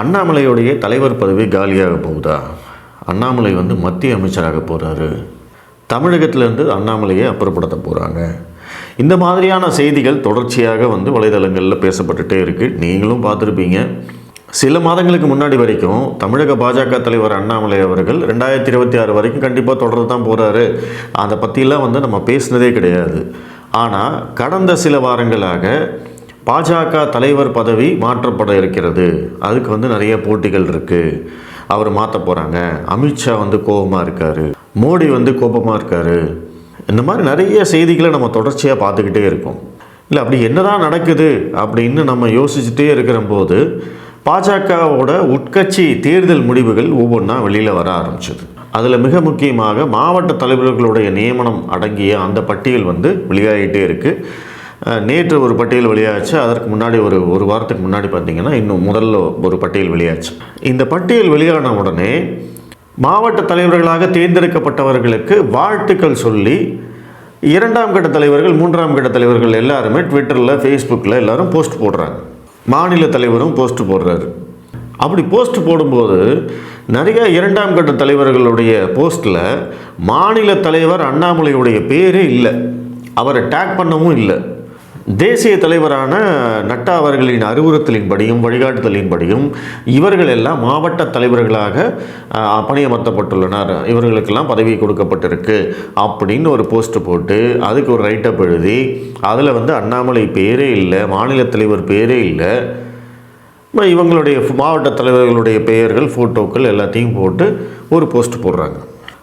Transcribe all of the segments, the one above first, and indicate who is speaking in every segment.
Speaker 1: அண்ணாமலையுடைய தலைவர் பதவி காலியாக போகுதா? அண்ணாமலை வந்து மத்திய அமைச்சராக போகிறாரு தமிழகத்திலேருந்து அண்ணாமலையை அப்புறப்படுத்த போகிறாங்க இந்த மாதிரியான செய்திகள் தொடர்ச்சியாக வந்து வலைதளங்களில் பேசப்பட்டுட்டே இருக்குது நீங்களும் பார்த்துருப்பீங்க. சில மாதங்களுக்கு முன்னாடி வரைக்கும் தமிழக பாஜக தலைவர் அண்ணாமலை அவர்கள் ரெண்டாயிரத்தி இருபத்தி ஆறு வரைக்கும் கண்டிப்பாக தொடர்ந்து தான் போகிறாரு அதை பற்றிலாம் வந்து நம்ம பேசினதே கிடையாது. ஆனால் கடந்த சில வாரங்களாக பாஜக தலைவர் பதவி மாற்றப்பட இருக்கிறது. அதுக்கு வந்து நிறைய போட்டிகள் இருக்குது அவர் மாற்ற போகிறாங்க அமித்ஷா வந்து கோபமாக இருக்கார். மோடி வந்து கோபமாக இருக்கார். இந்த மாதிரி நிறைய செய்திகளை நம்ம தொடர்ச்சியாக பார்த்துக்கிட்டே இருக்கோம். இல்லை அப்படி என்னதான் நடக்குது அப்படின்னு நம்ம யோசிச்சுட்டே இருக்கிற போது பாஜகவோட உட்கட்சி தேர்தல் முடிவுகள் ஒவ்வொன்றா வெளியில் வர ஆரம்பிச்சது. அதில் மிக முக்கியமாக மாவட்ட தலைவர்களுடைய நியமனம் அடங்கிய அந்த பட்டியல் வந்து வெளியாகிட்டே இருக்குது நேற்று ஒரு பட்டியல் வெளியாச்சு. அதற்கு முன்னாடி ஒரு ஒரு வாரத்துக்கு முன்னாடி பார்த்தீங்கன்னா இன்னும் முதல்ல ஒரு பட்டியல் வெளியாச்சு. இந்த பட்டியல் வெளியான உடனே மாவட்ட தலைவர்களாக தேர்ந்தெடுக்கப்பட்டவர்களுக்கு வாழ்த்துக்கள் சொல்லி இரண்டாம் கட்ட தலைவர்கள் மூன்றாம் கட்ட தலைவர்கள் எல்லாருமே ட்விட்டரில் ஃபேஸ்புக்கில் எல்லாரும் போஸ்ட் போடுறாங்க. மாநில தலைவரும் போஸ்ட் போடுறாரு. அப்படி போஸ்ட் போடும்போது நிறைய இரண்டாம் கட்ட தலைவர்களுடைய போஸ்ட்டில் மாநில தலைவர் அண்ணாமலையுடைய பேரே இல்லை. அவரை டேக் பண்ணவும் இல்லை. தேசிய தலைவரான நட்டா அவர்களின் அறிவுறுத்தலின்படியும் வழிகாட்டுதலின்படியும் இவர்கள் எல்லாம் மாவட்ட தலைவர்களாக பணியமர்த்தப்பட்டுள்ளனர். இவர்களுக்கெல்லாம் பதவி கொடுக்கப்பட்டிருக்கு அப்படின்னு ஒரு போஸ்ட் போட்டு அதுக்கு ஒரு ரைட்டப் எழுதி அதில் வந்து அண்ணாமலை பேரே இல்லை மாநில தலைவர் பேரே இல்லை. இவங்களுடைய மாவட்ட தலைவர்களுடைய பெயர்கள் ஃபோட்டோக்கள் எல்லாத்தையும் போட்டு ஒரு போஸ்ட் போடுறாங்க.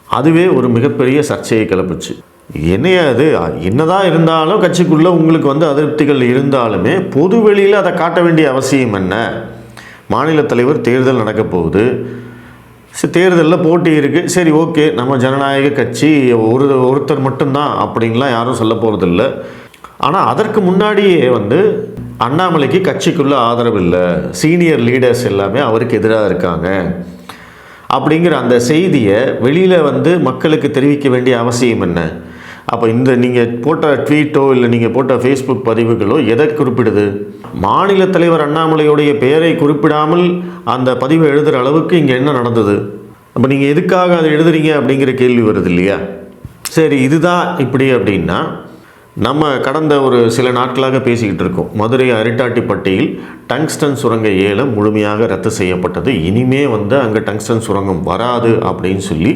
Speaker 1: அதுவே ஒரு மிகப்பெரிய சர்ச்சையை கிளப்புச்சு. என்னைய அது என்னதான் இருந்தாலும் கட்சிக்குள்ளே உங்களுக்கு வந்து அதிருப்திகள் இருந்தாலுமே பொது வெளியில் அதை காட்ட வேண்டிய அவசியம் என்ன? மாநில தலைவர் தேர்தல் நடக்க போகுது. சரி தேர்தலில் போட்டி இருக்குது சரி ஓகே நம்ம ஜனநாயக கட்சி ஒரு ஒருத்தர் மட்டும்தான் அப்படின்லாம் யாரும் சொல்ல போகிறதில்ல ஆனால் அதற்கு முன்னாடியே வந்து அண்ணாமலைக்கு கட்சிக்குள்ளே ஆதரவு இல்லை. சீனியர் லீடர்ஸ் எல்லாமே அவருக்கு எதிராக இருக்காங்க. அப்படிங்கிற அந்த செய்தியை வெளியில் வந்து மக்களுக்கு தெரிவிக்க வேண்டிய அவசியம் என்ன? அப்போ இந்த நீங்கள் போட்ட ட்வீட்டோ இல்லை நீங்கள் போட்ட ஃபேஸ்புக் பதிவுகளோ எதை குறிப்பிடுது? மாநில தலைவர் அண்ணாமலையுடைய பெயரை குறிப்பிடாமல் அந்த பதிவை எழுதுகிற அளவுக்கு இங்கே என்ன நடந்தது? அப்போ நீங்கள் எதுக்காக அதை எழுதுறீங்க அப்படிங்கிற கேள்வி வருது இல்லையா? சரி இதுதான் இப்படி அப்படின்னா நம்ம கடந்த ஒரு சில நாட்களாக பேசிக்கிட்டு இருக்கோம். மதுரை அரிட்டாட்டிப்பட்டியில் டங்ஸ்டன் சுரங்க ஏலம் முழுமையாக ரத்து செய்யப்பட்டது. இனிமே வந்து அங்கே டங்ஸ்டன் சுரங்கம் வராது அப்படின்னு சொல்லி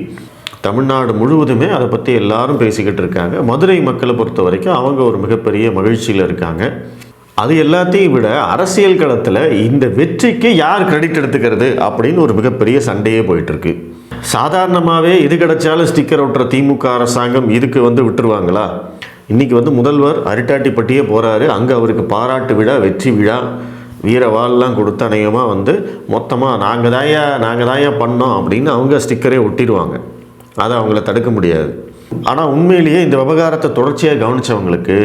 Speaker 1: தமிழ்நாடு முழுவதுமே அதை பற்றி எல்லாரும் பேசிக்கிட்டு இருக்காங்க. மதுரை மக்களை பொறுத்த வரைக்கும் அவங்க ஒரு மிகப்பெரிய மகிழ்ச்சியில் இருக்காங்க. அது எல்லாத்தையும் விட அரசியல் களத்தில் இந்த வெற்றிக்கு யார் கிரெடிட் எடுத்துக்கிறது அப்படின்னு ஒரு மிகப்பெரிய சண்டையே போயிட்டுருக்கு. சாதாரணமாகவே இது கிடைச்சாலும் ஸ்டிக்கர் ஒட்டுற திமுக அரசாங்கம் இதுக்கு வந்து விட்டுருவாங்களா? இன்றைக்கி வந்து முதல்வர் அரிட்டாட்டிப்பட்டியே போகிறாரு அங்கே அவருக்கு பாராட்டு விழா வெற்றி விழா. வீரவாள்லாம் கொடுத்து அநேகமாக வந்து மொத்தமாக நாங்கள் தாயா நாங்கள் தாயா பண்ணோம் அப்படின்னு அவங்க ஸ்டிக்கரே ஒட்டிடுவாங்க. அதை அவங்கள தடுக்க முடியாது. ஆனால் உண்மையிலேயே இந்த விவகாரத்தை தொடர்ச்சியாக கவனித்தவங்களுக்கு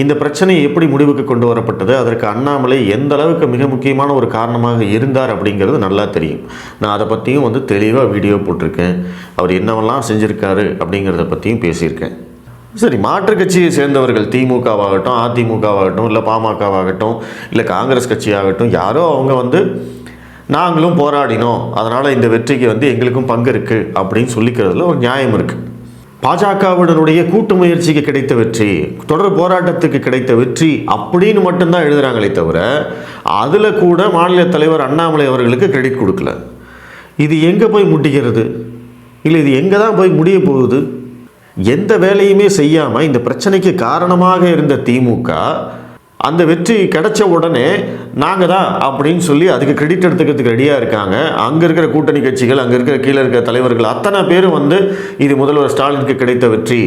Speaker 1: இந்த பிரச்சனை எப்படி முடிவுக்கு கொண்டு வரப்பட்டது அதற்கு அண்ணாமலை எந்த அளவுக்கு மிக முக்கியமான ஒரு காரணமாக இருந்தார் அப்படிங்கிறது நல்லா தெரியும். நான் அதை பற்றியும் வந்து தெளிவாக வீடியோ போட்டிருக்கேன். அவர் என்னவெல்லாம் செஞ்சுருக்காரு அப்படிங்கிறத பற்றியும் பேசியிருக்கேன். சரி மாற்றுக் கட்சியை சேர்ந்தவர்கள் திமுகவாகட்டும் அதிமுகவாகட்டும் இல்லை பாமகவாகட்டும் இல்லை காங்கிரஸ் கட்சியாகட்டும் யாரோ அவங்க வந்து நாங்களும் போராடினோம். அதனால் இந்த வெற்றிக்கு வந்து எங்களுக்கும் பங்கு இருக்குது அப்படின்னு சொல்லிக்கிறதுல ஒரு நியாயம் இருக்குது பாஜகவினருடைய கூட்டு முயற்சிக்கு கிடைத்த வெற்றி தொடர் போராட்டத்துக்கு கிடைத்த வெற்றி அப்படின்னு மட்டும்தான் எழுதுகிறாங்களே தவிர அதில் கூட மாநில தலைவர் அண்ணாமலை அவர்களுக்கு கிரெடிட் கொடுக்கல. இது எங்கே போய் முட்டிக்கிறது? இல்லை இது எங்கே தான் போய் முடிய போகுது? எந்த வேலையுமே செய்யாமல் இந்த பிரச்சனைக்கு காரணமாக இருந்த திமுக அந்த வெற்றி கிடைச்ச உடனே நாங்கள் தான் அப்படின்னு சொல்லி அதுக்கு கிரெடிட் எடுத்துக்கிறதுக்கு ரெடியாக இருக்காங்க. அங்கே இருக்கிற கூட்டணி கட்சிகள் அங்கே இருக்கிற கீழே இருக்கிற தலைவர்கள் அத்தனை பேரும் வந்து இது முதல்வர் ஸ்டாலினுக்கு கிடைத்த வெற்றி.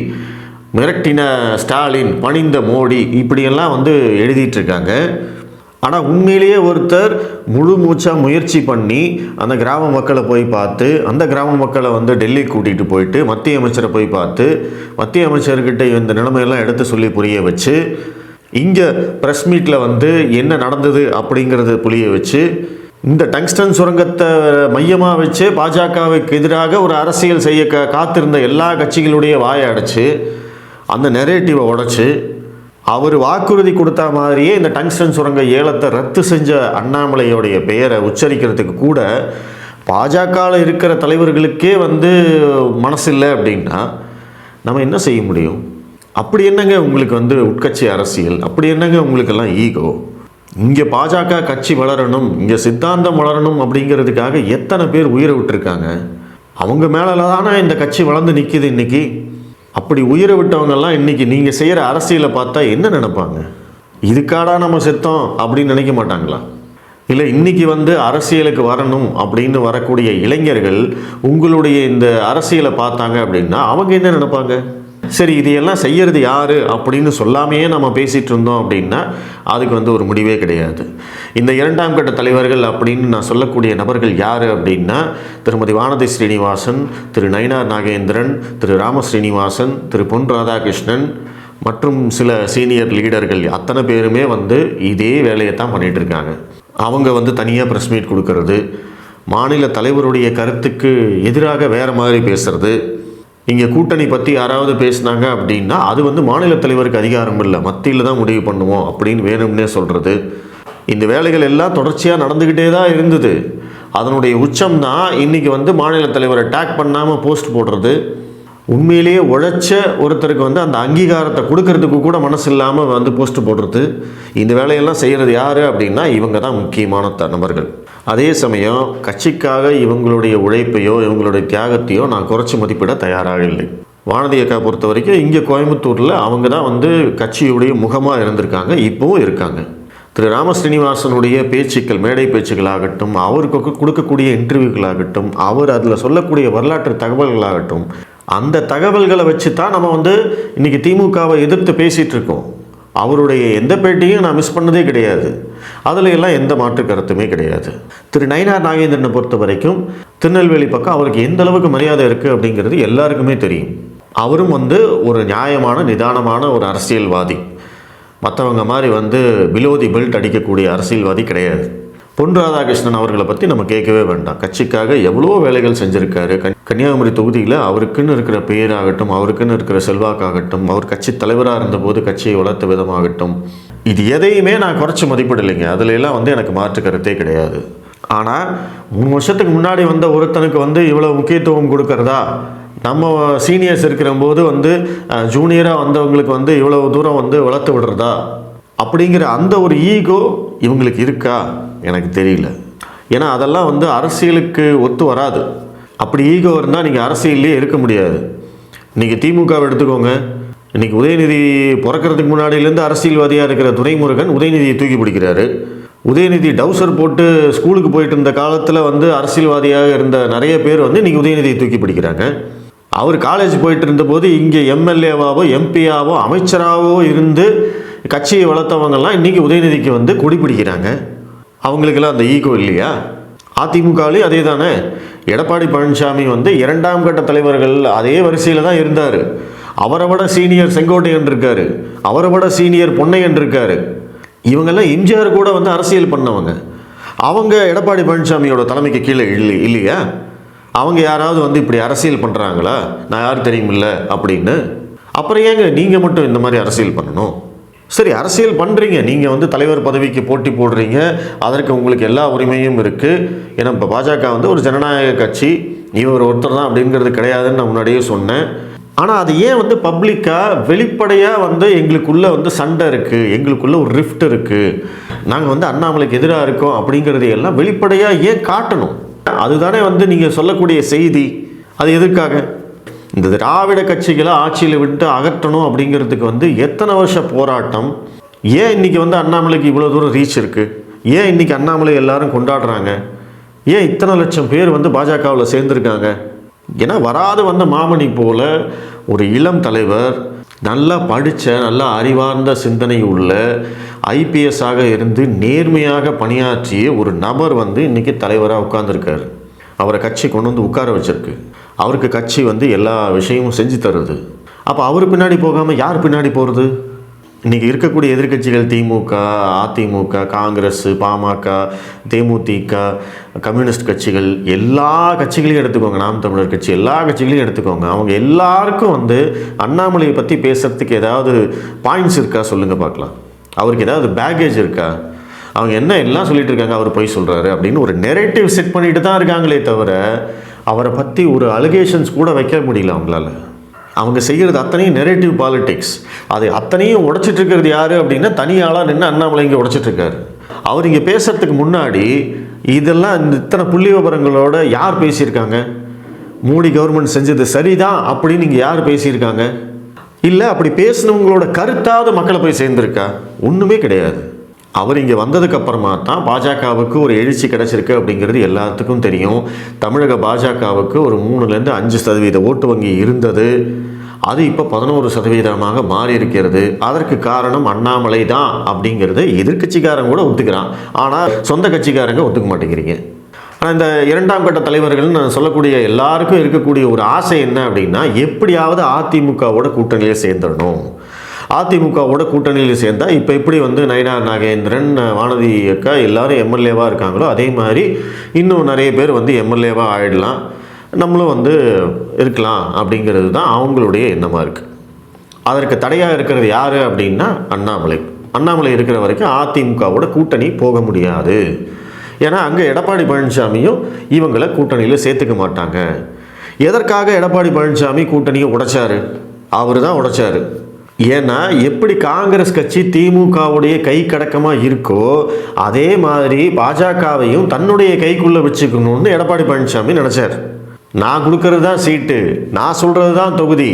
Speaker 1: மிரட்டின ஸ்டாலின் பணிந்த மோடி இப்படியெல்லாம் வந்து எழுதிட்டுருக்காங்க ஆனால் உண்மையிலேயே ஒருத்தர் முழு மூச்சாக முயற்சி பண்ணி அந்த கிராம மக்களை போய் பார்த்து அந்த கிராம மக்களை வந்து டெல்லி கூட்டிகிட்டு போயிட்டு மத்திய அமைச்சரை போய் பார்த்து மத்திய அமைச்சர்கிட்ட இந்த நிலைமையெல்லாம் எடுத்து சொல்லி புரிய வச்சு இங்கே ப்ரெஸ் மீட்டில் வந்து என்ன நடந்தது அப்படிங்கிறது புரிய வச்சு இந்த டங்ஸ்டன் சுரங்கத்தை மையமாக வச்சு பாஜகவுக்கு எதிராக ஒரு அரசியல் செய்ய க காத்திருந்த எல்லா கட்சிகளுடைய வாயை அடைச்சு அந்த நெரேட்டிவை உடச்சி அவர் வாக்குறுதி கொடுத்த மாதிரியே இந்த டங்ஸ்டன் சுரங்க ஏலத்தை ரத்து செஞ்ச அண்ணாமலையோடைய பெயரை உச்சரிக்கிறதுக்கு கூட பாஜகவில் இருக்கிற தலைவர்களுக்கே வந்து மனசு இல்லை அப்படின்னா நம்ம என்ன செய்ய முடியும்? அப்படி என்னங்க உங்களுக்கு வந்து உட்கட்சி அரசியல்? அப்படி என்னங்க உங்களுக்கெல்லாம் ஈகோ? இங்கே பாஜக கட்சி வளரணும் இங்கே சித்தாந்தம் வளரணும் அப்படிங்கிறதுக்காக எத்தனை பேர் உயிரை விட்டுருக்காங்க? அவங்க மேலே தானே இந்த கட்சி வளர்ந்து நிற்கிது இன்னைக்கு? அப்படி உயிரை விட்டவங்கெல்லாம் இன்னைக்கு நீங்கள் செய்கிற அரசியலை பார்த்தா என்ன நினைப்பாங்க? இதுக்காடா நம்ம செத்தோம் அப்படின்னு நினைக்க மாட்டாங்களா? இல்லை இன்னைக்கு வந்து அரசியலுக்கு வரணும் அப்படின்னு வரக்கூடிய இளைஞர்கள் உங்களுடைய இந்த அரசியலை பார்த்தாங்க அப்படின்னா அவங்க என்ன நினைப்பாங்க? சரி இதையெல்லாம் செய்யறது யாரு அப்படின்னு சொல்லாமையே நம்ம பேசிட்டு இருந்தோம் அப்படின்னா அதுக்கு வந்து ஒரு முடிவே கிடையாது. இந்த இரண்டாம் கட்ட தலைவர்கள் அப்படின்னு நான் சொல்லக்கூடிய நபர்கள் யார் அப்படின்னா திருமதி வானதி ஸ்ரீனிவாசன் திரு நயினார் நாகேந்திரன் திரு ராம ஸ்ரீனிவாசன் திரு பொன் ராதாகிருஷ்ணன் மற்றும் சில சீனியர் லீடர்கள். அத்தனை பேருமே வந்து இதே வேலையை தான் பண்ணிகிட்ருக்காங்க இருக்காங்க. அவங்க வந்து தனியாக ப்ரெஸ் மீட் கொடுக்கறது மாநில தலைவருடைய கருத்துக்கு எதிராக வேறு மாதிரி பேசுகிறது இங்கே கூட்டணி பற்றி யாராவது பேசுனாங்க அப்படின்னா அது வந்து மாநில தலைவருக்கு அதிகாரம் இல்லை. மத்தியில் தான் முடிவு பண்ணுவோம் அப்படின்னு வேணும்னே சொல்கிறது இந்த வேலைகள் எல்லாம் தொடர்ச்சியாக நடந்துக்கிட்டே தான் இருந்தது. அதனுடைய உச்சம் தான் இன்றைக்கி வந்து மாநில தலைவரை டேக் பண்ணாமல் போஸ்ட் போடுறது. உண்மையிலேயே உழைச்ச ஒருத்தருக்கு வந்து அந்த அங்கீகாரத்தை கொடுக்கறதுக்கு கூட மனசு இல்லாமல் வந்து போஸ்ட் போடுறது. இந்த வேலையெல்லாம் செய்கிறது யார் அப்படின்னா இவங்க தான் முக்கியமான த நபர்கள். அதே சமயம் கட்சிக்காக இவங்களுடைய உழைப்பையோ இவங்களுடைய தியாகத்தையோ நான் குறைச்சி மதிப்பிட தயாராக இல்லை. வானதி அக்கா பொறுத்த வரைக்கும் இங்கே கோயம்புத்தூரில் அவங்க தான் வந்து கட்சியுடைய முகமாக இருந்திருக்காங்க இப்போவும் இருக்காங்க. திரு ராம ஸ்ரீனிவாசனுடைய பேச்சுக்கள் மேடை பேச்சுக்களாகட்டும் அவருக்கு கொடுக்கக்கூடிய இன்டர்வியூக்களாகட்டும் அவர் அதில் சொல்லக்கூடிய வரலாற்று தகவல்களாகட்டும் அந்த தகவல்களை வச்சு தான் நம்ம வந்து இன்றைக்கி திமுகவை எதிர்த்து பேசிகிட்டு இருக்கோம். அவருடைய எந்த பேட்டியும் நான் மிஸ் பண்ணதே கிடையாது. அதில் எல்லாம் எந்த மாற்று கருத்துமே கிடையாது. திரு நயினார் நாகேந்திரனை பொறுத்த வரைக்கும் திருநெல்வேலி பக்கம் அவருக்கு எந்த அளவுக்கு மரியாதை இருக்குது அப்படிங்கிறது எல்லாருக்குமே தெரியும். அவரும் வந்து ஒரு நியாயமான நிதானமான ஒரு அரசியல்வாதி. மற்றவங்க மாதிரி வந்து பிலோதி பெல்ட் அடிக்கக்கூடிய அரசியல்வாதி கிடையாது. பொன் ராதாகிருஷ்ணன் அவர்களை பற்றி நம்ம கேட்கவே வேண்டாம். கட்சிக்காக எவ்வளோ வேலைகள் செஞ்சுருக்காரு. கன் கன்னியாகுமரி தொகுதியில் அவருக்குன்னு இருக்கிற பெயராகட்டும் அவருக்குன்னு இருக்கிற செல்வாக்காகட்டும் அவர் கட்சி தலைவராக இருந்தபோது கட்சியை வளர்த்த விதமாகட்டும் இது எதையுமே நான் குறைச்சி மதிப்பிடலைங்க. அதுலெல்லாம் வந்து எனக்கு மாற்று கருத்தே கிடையாது. ஆனால் மூணு வருஷத்துக்கு முன்னாடி வந்த ஒருத்தனுக்கு வந்து இவ்வளோ முக்கியத்துவம் கொடுக்கறதா? நம்ம சீனியர்ஸ் இருக்கிற போது வந்து ஜூனியராக வந்தவங்களுக்கு வந்து இவ்வளோ தூரம் வந்து வளர்த்து விடுறதா? அப்படிங்கிற அந்த ஒரு ஈகோ இவங்களுக்கு இருக்கா? எனக்கு தெரியல. ஏன்னா அதெல்லாம் வந்து அரசியலுக்கு ஒத்து வராது. அப்படி ஈகோ இருந்தால் நீங்கள் அரசியல்லே இருக்க முடியாது. நீங்கள் திமுகவை எடுத்துக்கோங்க. இன்றைக்கி உதயநிதி பிறக்கிறதுக்கு முன்னாடியிலேருந்து அரசியல்வாதியாக இருக்கிற துரைமுருகன் உதயநிதியை தூக்கி பிடிக்கிறாரு. உதயநிதி டவுசர் போட்டு ஸ்கூலுக்கு போயிட்டு இருந்த காலத்தில் வந்து அரசியல்வாதியாக இருந்த நிறைய பேர் வந்து இன்றைக்கி உதயநிதியை தூக்கி பிடிக்கிறாங்க. அவர் காலேஜ் போயிட்டு இருந்தபோது இங்கே எம்எல்ஏவாவோ எம்பியாவோ அமைச்சராகவோ இருந்து கட்சியை வளர்த்தவங்கெல்லாம் இன்றைக்கி உதயநிதிக்கு வந்து கொடி பிடிக்கிறாங்க. அவங்களுக்கெல்லாம் அந்த ஈகோ இல்லையா? அதிமுகவிலையும் அதே தானே எடப்பாடி பழனிசாமி வந்து இரண்டாம் கட்ட தலைவர்கள் அதே வரிசையில் தான் இருந்தார். அவரை விட சீனியர் செங்கோட்டையன் இருக்காரு அவரை விட சீனியர் பொன்னையன் இருக்காரு இவங்கெல்லாம் எம்ஜிஆர் கூட வந்து அரசியல் பண்ணவங்க. அவங்க எடப்பாடி பழனிசாமியோட தலைமைக்கு கீழே இல்லை இல்லையா? அவங்க யாராவது வந்து இப்படி அரசியல் பண்ணுறாங்களா நான் யார் தெரியுமில்ல அப்படின்னு. அப்புறம் ஏங்க நீங்கள் மட்டும் இந்த மாதிரி அரசியல் பண்ணணும்? சரி அரசியல் பண்ணுறீங்க நீங்கள் வந்து தலைவர் பதவிக்கு போட்டி போடுறீங்க. அதற்கு உங்களுக்கு எல்லா உரிமையும் இருக்குது ஏன்னா இப்போ பாஜக வந்து ஒரு ஜனநாயக கட்சி. இவர் ஒருத்தர் தான் அப்படிங்கிறது கிடையாதுன்னு நான் முன்னாடியே சொன்னேன். ஆனால் அது ஏன் வந்து பப்ளிக்காக வெளிப்படையாக வந்து எங்களுக்குள்ளே வந்து சண்டை இருக்குது எங்களுக்குள்ளே ஒரு ரிஃப்ட் இருக்குது நாங்கள் வந்து அண்ணாமலைக்கு எதிராக இருக்கோம் அப்படிங்கிறது எல்லாம் வெளிப்படையாக ஏன் காட்டணும்? அதுதானே வந்து நீங்கள் சொல்லக்கூடிய செய்தி. அது எதுக்காக இந்த திராவிட கட்சிகளை ஆட்சியில் விட்டு அகற்றணும் அப்படிங்கிறதுக்கு வந்து எத்தனை வருஷ போராட்டம்? ஏன் இன்னைக்கு வந்து அண்ணாமலைக்கு இவ்வளோ தூரம் ரீச் இருக்குது ஏன் இன்னைக்கு அண்ணாமலை எல்லாரும் கொண்டாடுறாங்க? ஏன் இத்தனை லட்சம் பேர் வந்து பாஜகவில் சேர்ந்துருக்காங்க? ஏன்னா வராது வந்த மாமணி போல் ஒரு இளம் தலைவர் நல்லா படித்த நல்லா அறிவார்ந்த சிந்தனை உள்ள ஐபிஎஸ்ஸாக இருந்து நேர்மையாக பணியாற்றிய ஒரு நபர் வந்து இன்றைக்கி தலைவராக உட்காந்துருக்காரு அவரை கட்சி கொண்டு வந்து உட்கார வச்சுருக்கு. அவருக்கு கட்சி வந்து எல்லா விஷயமும் செஞ்சு தருது. அப்போ அவர் பின்னாடி போகாமல் யார் பின்னாடி போகிறது இன்றைக்கி இருக்கக்கூடிய எதிர்க்கட்சிகள் திமுக அதிமுக காங்கிரஸ் பாமக தேமுதிக கம்யூனிஸ்ட் கட்சிகள் எல்லா கட்சிகளையும் எடுத்துக்கோங்க. நாம் தமிழர் கட்சி எல்லா கட்சிகளையும் எடுத்துக்கோங்க. அவங்க எல்லாருக்கும் வந்து அண்ணாமலையை பற்றி பேசுகிறதுக்கு ஏதாவது பாயிண்ட்ஸ் இருக்கா சொல்லுங்கள் பார்க்கலாம். அவருக்கு ஏதாவது பேக்கேஜ் இருக்கா? அவங்க என்ன எல்லாம் சொல்லிட்டு இருக்காங்க அவர் போய் சொல்கிறாரு அப்படின்னு ஒரு நெரேட்டிவ் செட் பண்ணிட்டு தான் இருக்காங்களே தவிர அவரை பற்றி ஒரு அலிகேஷன்ஸ் கூட வைக்க முடியல அவங்களால. அவங்க செய்கிறது அத்தனையும் நெரேட்டிவ் பாலிடிக்ஸ் அது அத்தனையும் உடைச்சிட்டு இருக்கிறது யார் அப்படின்னா தனியாளாக நின்று அண்ணாமலை இங்கே உடைச்சிட்டு இருக்காரு அவர் இங்கே பேசுறதுக்கு முன்னாடி இதெல்லாம் இந்த இத்தனை புள்ளி விவரங்களோட யார் பேசியிருக்காங்க? மோடி கவர்மெண்ட் செஞ்சது சரிதான் அப்படின்னு இங்கே யார் பேசியிருக்காங்க? இல்லை அப்படி பேசினவங்களோட கருத்தாவது மக்களை போய் சேர்ந்துருக்கா? ஒன்றுமே கிடையாது. அவர் இங்கே வந்ததுக்கு அப்புறமா தான் பாஜகவுக்கு ஒரு எழுச்சி கிடச்சிருக்கு அப்படிங்கிறது எல்லாத்துக்கும் தெரியும். தமிழக பாஜகவுக்கு ஒரு மூணுலேருந்து அஞ்சு சதவீத ஓட்டு வங்கி இருந்தது. அது இப்போ பதினோரு சதவீதமாக மாறி இருக்கிறது. அதற்கு காரணம் அண்ணாமலை தான் அப்படிங்கிறத எதிர்கட்சிக்காரங்க கூட ஒத்துக்கிறான். ஆனால் சொந்த கட்சிக்காரங்க ஒத்துக்க மாட்டேங்கிறீங்க. ஆனால் இந்த இரண்டாம் கட்ட தலைவர்கள்னு நான் சொல்லக்கூடிய எல்லாருக்கும் இருக்கக்கூடிய ஒரு ஆசை என்ன அப்படின்னா எப்படியாவது அதிமுகவோட கூட்டணியை சேர்ந்துடணும். அதிமுகவோட கூட்டணியில் சேர்ந்தால் இப்போ எப்படி வந்து நயனா நாகேந்திரன் வானதி அக்கா எல்லாரும் எம்எல்ஏவாக இருக்காங்களோ அதே மாதிரி இன்னும் நிறைய பேர் வந்து எம்எல்ஏவாக ஆயிடலாம். நம்மளும் வந்து இருக்கலாம் அப்படிங்கிறது தான் அவங்களுடைய எண்ணமாக இருக்குது அதற்கு தடையாக இருக்கிறது யார் அப்படின்னா அண்ணாமலை. அண்ணாமலை இருக்கிற வரைக்கும் அதிமுகவோட கூட்டணி போக முடியாது. ஏன்னா அங்கே எடப்பாடி பழனிசாமியும் இவங்களை கூட்டணியில் சேர்த்துக்க மாட்டாங்க. எதற்காக எடப்பாடி பழனிசாமி கூட்டணியை உடைச்சாரு? அவர் தான் உடைச்சார். ஏன்னா எப்படி காங்கிரஸ் கட்சி திமுகவுடைய கை கடக்கமாக இருக்கோ அதே மாதிரி பாஜகவையும் தன்னுடைய கைக்குள்ளே வச்சுக்கணும்னு எடப்பாடி பழனிசாமி நினச்சார். நான் கொடுக்கறது தான் சீட்டு நான் சொல்கிறது தான் தொகுதி.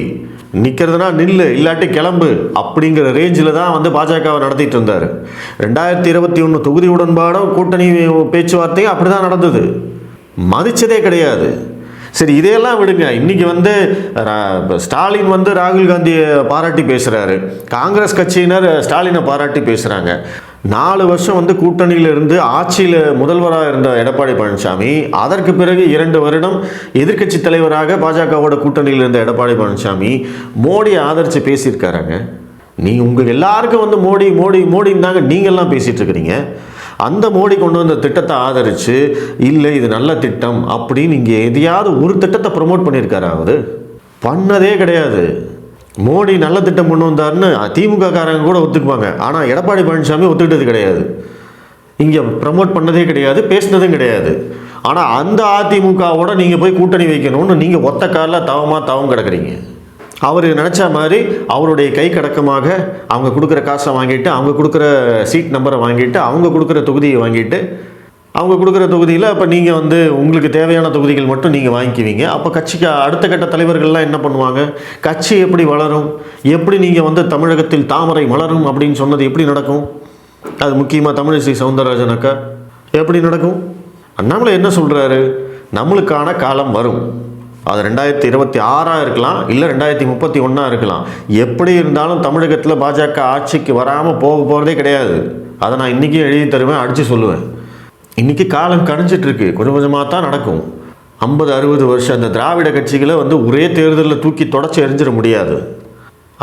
Speaker 1: நிற்கிறதுனா நில்லு இல்லாட்டி கிளம்பு அப்படிங்கிற ரேஞ்சில் தான் வந்து பாஜகவை நடத்திட்டு இருந்தார். ரெண்டாயிரத்தி இருபத்தி ஒன்று தொகுதி உடன்பாடும் கூட்டணி பேச்சுவார்த்தையும் அப்படி தான் நடந்தது. மதிச்சதே கிடையாது. சரி இதையெல்லாம் விடுங்க. இன்னைக்கு வந்து ரா- ஸ்டாலின் வந்து ராகுல் காந்தியை பாராட்டி பேசுகிறாரு காங்கிரஸ் கட்சியினர் ஸ்டாலினை பாராட்டி பேசுகிறாங்க நாலு வருஷம் வந்து கூட்டணியில் இருந்து ஆட்சியில் முதல்வராக இருந்த எடப்பாடி பழனிசாமி அதற்கு பிறகு இரண்டு வருடம் எதிர்க்கட்சி தலைவராக பாஜகவோட கூட்டணியில் இருந்த எடப்பாடி பழனிசாமி மோடியை ஆதரித்து பேசியிருக்காருங்க. நீ உங்கள் எல்லாருக்கும் வந்து மோடி மோடி மோடின்னு தாங்க நீங்கள்லாம் பேசிகிட்டு இருக்கிறீங்க. அந்த மோடி கொண்டு வந்த திட்டத்தை ஆதரித்து இல்லை இது நல்ல திட்டம் அப்படின்னு இங்கே எதையாவது ஒரு திட்டத்தை ப்ரமோட் பண்ணியிருக்காரு அவர்? பண்ணதே கிடையாது. மோடி நல்ல திட்டம் கொண்டு வந்தாருன்னு திமுக காரங்க கூட ஒத்துக்குவாங்க. ஆனால் எடப்பாடி பழனிசாமி ஒத்துக்கிட்டது கிடையாது. இங்கே ப்ரமோட் பண்ணதே கிடையாது பேசினதும் கிடையாது. ஆனால் அந்த அதிமுகவோட நீங்கள் போய் கூட்டணி வைக்கணும்னு நீங்கள் ஒத்த காலில் தவமாக தவம் கிடக்குறீங்க. அவர் நினச்ச மாதிரி அவருடைய கை கடக்கமாக அவங்க கொடுக்குற காசை வாங்கிட்டு அவங்க கொடுக்குற சீட் நம்பரை வாங்கிட்டு அவங்க கொடுக்குற தொகுதியை வாங்கிட்டு அவங்க கொடுக்குற தொகுதியில் அப்போ நீங்கள் வந்து உங்களுக்கு தேவையான தொகுதிகள் மட்டும் நீங்கள் வாங்கிக்குவீங்க. அப்போ கட்சிக்கு அடுத்த கட்ட தலைவர்கள்லாம் என்ன பண்ணுவாங்க? கட்சி எப்படி வளரும்? எப்படி நீங்கள் வந்து தமிழகத்தில் தாமரை மலரும் அப்படின்னு சொன்னது எப்படி நடக்கும்? அது முக்கியமாக தமிழிசை சவுந்தரராஜன் அக்கா எப்படி நடக்கும்? அண்ணாமலை என்ன சொல்கிறாரு நம்மளுக்கான காலம் வரும். அது ரெண்டாயிரத்தி இருபத்தி ஆறாக இருக்கலாம் இல்லை ரெண்டாயிரத்தி முப்பத்தி ஒன்றா இருக்கலாம். எப்படி இருந்தாலும் தமிழகத்தில் பாஜக ஆட்சிக்கு வராமல் போக போகிறதே கிடையாது. அதை நான் இன்றைக்கி எழுதி தருவேன் அடித்து சொல்லுவேன். இன்றைக்கி காலம் கணிச்சிட்ருக்கு கொஞ்சம் கொஞ்சமாக தான் நடக்கும். ஐம்பது அறுபது வருஷம் அந்த திராவிட கட்சிகளை வந்து ஒரே தேர்தலில் தூக்கி தொடச்சி எரிஞ்சிட முடியாது.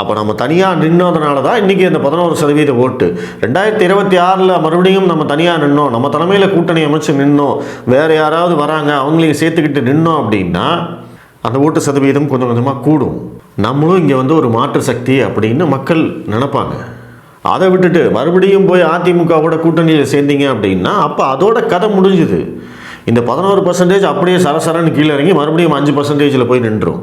Speaker 1: அப்போ நம்ம தனியாக நின்னதுனால தான் இன்றைக்கி அந்த பதினோரு சதவீத ஓட்டு. ரெண்டாயிரத்தி இருபத்தி ஆறில் மறுபடியும் நம்ம தனியாக நின்னோம். நம்ம தலைமையில் கூட்டணி அமைச்சு நின்னோம். வேறு யாராவது வராங்க அவங்களையும் சேர்த்துக்கிட்டு நின்னோம் அப்படின்னா அந்த ஓட்டு சதவீதம் கொஞ்சம் கொஞ்சமாக கூடும். நம்மளும் இங்கே வந்து ஒரு மாற்று சக்தி அப்படின்னு மக்கள் நினப்பாங்க. அதை விட்டுட்டு மறுபடியும் போய் அதிமுகவோட கூட்டணியில் சேர்ந்தீங்க அப்படின்னா அப்போ அதோட கதை முடிஞ்சுது. இந்த பதினோரு பர்சன்டேஜ் அப்படியே சரசரன்னு கீழே இறங்கி மறுபடியும் அஞ்சு பர்சன்டேஜில் போய் நின்றும்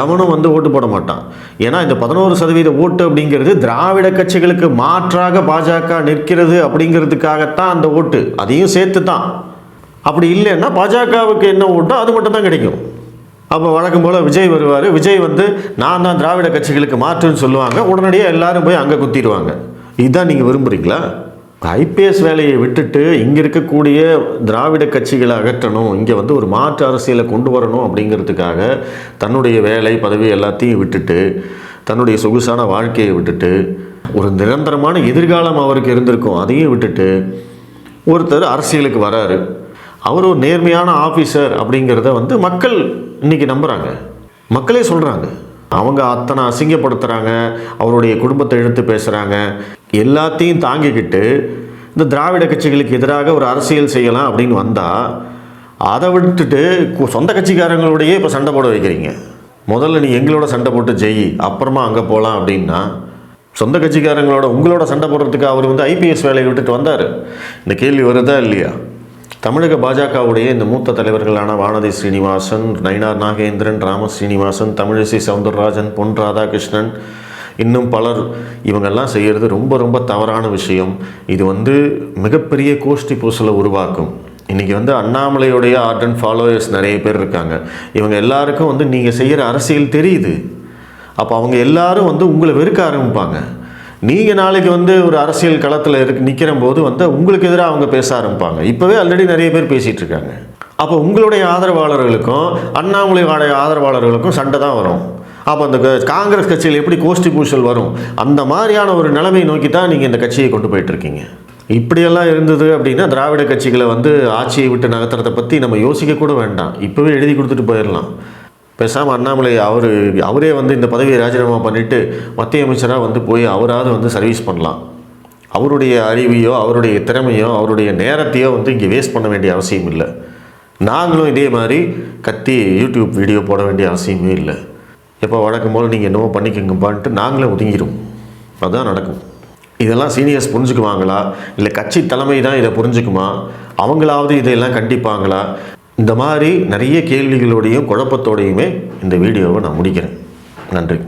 Speaker 1: எவனும் வந்து ஓட்டு போட மாட்டான். ஏன்னா இந்த பதினோரு சதவீத ஓட்டு அப்படிங்கிறது திராவிட கட்சிகளுக்கு மாற்றாக பாஜக நிற்கிறது அப்படிங்கிறதுக்காகத்தான் அந்த ஓட்டு. அதையும் சேர்த்து தான் அப்படி இல்லைன்னா பாஜகவுக்கு என்ன ஓட்டோ அது மட்டும் தான் கிடைக்கும். அப்போ வழக்கம் போல் விஜய் வருவார். விஜய் வந்து நான் தான் திராவிட கட்சிகளுக்கு மாற்றுன்னு சொல்லுவாங்க. உடனடியாக எல்லாரும் போய் அங்கே குத்திடுவாங்க. இதுதான் நீங்கள் விரும்புகிறீங்களா ஐபிஎஸ் வேலையை விட்டுட்டு இங்கே இருக்கக்கூடிய திராவிட கட்சிகளை அகற்றணும். இங்கே வந்து ஒரு மாற்று அரசியலை கொண்டு வரணும் அப்படிங்கிறதுக்காக தன்னுடைய வேலை பதவி எல்லாத்தையும் விட்டுட்டு தன்னுடைய சொகுசான வாழ்க்கையை விட்டுட்டு ஒரு நிரந்தரமான எதிர்காலம் அவருக்கு இருந்திருக்கும். அதையும் விட்டுட்டு ஒருத்தர் அரசியலுக்கு வராரு. அவர் ஒரு நேர்மையான ஆஃபீஸர் அப்படிங்கிறத வந்து மக்கள் இன்னைக்கு நம்புகிறாங்க மக்களே சொல்கிறாங்க அவங்க அத்தனை அசிங்கப்படுத்துகிறாங்க அவருடைய குடும்பத்தை இழுத்து பேசுகிறாங்க எல்லாத்தையும் தாங்கிக்கிட்டு இந்த திராவிட கட்சிகளுக்கு எதிராக ஒரு அரசியல் செய்யலாம் அப்படின்னு வந்தால் அதை விட்டுட்டு சொந்த கட்சிக்காரங்களோடையே இப்போ சண்டை போட வைக்கிறீங்க. முதல்ல நீ எங்களோட சண்டை போட்டு ஜெய் அப்புறமா அங்கே போகலாம் அப்படின்னா சொந்த கட்சிக்காரங்களோட உங்களோட சண்டை போடுறதுக்கு அவர் வந்து ஐபிஎஸ் வேலையை விட்டுட்டு வந்தார். இந்த கேள்வி வருதா இல்லையா? தமிழக பாஜகவுடைய இந்த மூத்த தலைவர்களான வானதி ஸ்ரீனிவாசன் நயினார் நாகேந்திரன் ராம ஸ்ரீனிவாசன் தமிழிசை சவுந்தரராஜன் பொன் ராதாகிருஷ்ணன் இன்னும் பலர். இவங்கெல்லாம் செய்கிறது ரொம்ப ரொம்ப தவறான விஷயம். இது வந்து மிகப்பெரிய கோஷ்டி பூசலை உருவாக்கும். இன்றைக்கி வந்து அண்ணாமலையுடைய ஆர்ட் அண்ட் ஃபாலோயர்ஸ் நிறைய பேர் இருக்காங்க. இவங்க எல்லாருக்கும் வந்து நீங்கள் செய்கிற அரசியல் தெரியுது. அப்போ அவங்க எல்லாரும் வந்து உங்களை வெறுக்க ஆரம்பிப்பாங்க. நீங்கள் நாளைக்கு வந்து ஒரு அரசியல் களத்தில் இருக்கு நிற்கிற போது வந்து உங்களுக்கு எதிராக அவங்க பேச ஆரம்பிப்பாங்க. இப்போவே ஆல்ரெடி நிறைய பேர் பேசிகிட்டு இருக்காங்க. அப்போ உங்களுடைய ஆதரவாளர்களுக்கும் அண்ணாமலையோடைய ஆதரவாளர்களுக்கும் சண்டை தான் வரும். அப்போ அந்த காங்கிரஸ் கட்சியில் எப்படி கோஷ்டி பூசல் வரும்? அந்த மாதிரியான ஒரு நிலைமையை நோக்கி தான் நீங்கள் இந்த கட்சியை கொண்டு போயிட்டுருக்கீங்க இப்படியெல்லாம் இருந்தது அப்படின்னா திராவிட கட்சிகளை வந்து ஆட்சியை விட்டு நகர்த்துறதை பற்றி நம்ம யோசிக்க கூட வேண்டாம். இப்போவே எழுதி கொடுத்துட்டு போயிடலாம். பேசாமல் அண்ணாமலை அவர் அவரே வந்து இந்த பதவியை ராஜினாமா பண்ணிவிட்டு மத்திய அமைச்சராக வந்து போய் அவராவது வந்து சர்வீஸ் பண்ணலாம். அவருடைய அறிவையோ அவருடைய திறமையோ அவருடைய நேரத்தையோ வந்து இங்கே வேஸ்ட் பண்ண வேண்டிய அவசியம் இல்லை. நாங்களும் இதே மாதிரி கத்தி யூடியூப் வீடியோ போட வேண்டிய அவசியமே இல்லை. எப்போ வழக்கம் போல் நீங்கள் என்னமோ பண்ணிக்கங்கப்பான்ட்டு நாங்களே ஒதுங்கிடும் அதுதான் நடக்கும். இதெல்லாம் சீனியர்ஸ் புரிஞ்சுக்குவாங்களா? இல்லை கட்சி தலைமை தான் இதை புரிஞ்சுக்குமா? அவங்களாவது இதையெல்லாம் கண்டிப்பாங்களா? இந்த மாதிரி நிறைய கேள்விகளோடையும் குழப்பத்தோடையுமே இந்த வீடியோவை நான் முடிக்கிறேன். நன்றி.